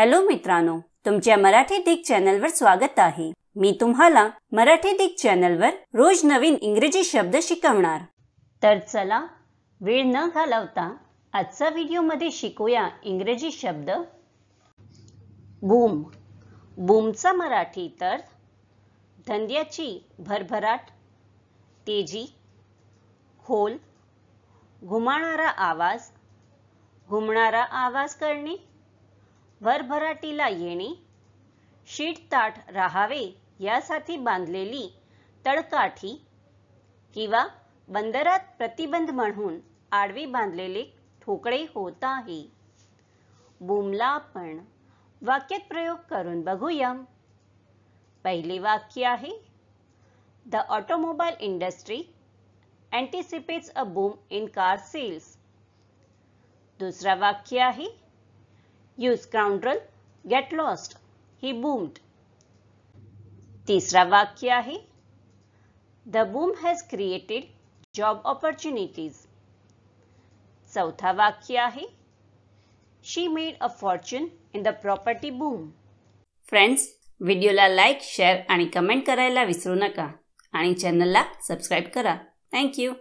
Hello मित्रांनो तुमच्या मराठी दिग चॅनलवर स्वागत आहे. मी तुम्हाला मराठी दिग चॅनलवर रोज नवीन इंग्रजी शब्द शिकवणार. तर चला वेळ न घालवता आजचा व्हिडिओमध्ये शिकूया इंग्रजी शब्द. बूम. बूमचा मराठी तर धंद्याची भरभराट तेजी खोल घुमाणारा आवाज घुमणारा आवाज करणे भरभराटीला येणे शीटताट राहावे यासाठी बांधलेली तळकाठी किंवा बंदरात प्रतिबंध म्हणून आडवी बांधलेले ठोकळे होत आहे. बूमला आपण वाक्यात प्रयोग करून बघूया. पहिले वाक्य आहे the automobile industry anticipates a boom in car sales दुसरा वाक्य आहे You scoundrel, get lost he boomed. तीसरा वाक्य है the boom has created job opportunities चौथा वाक्य है she made a fortune in the property boom friends व्हिडिओला लाईक शेअर आणि कमेंट करायला विसरू नका. आणि चॅनलला सबस्क्राईब करा. थँक्यू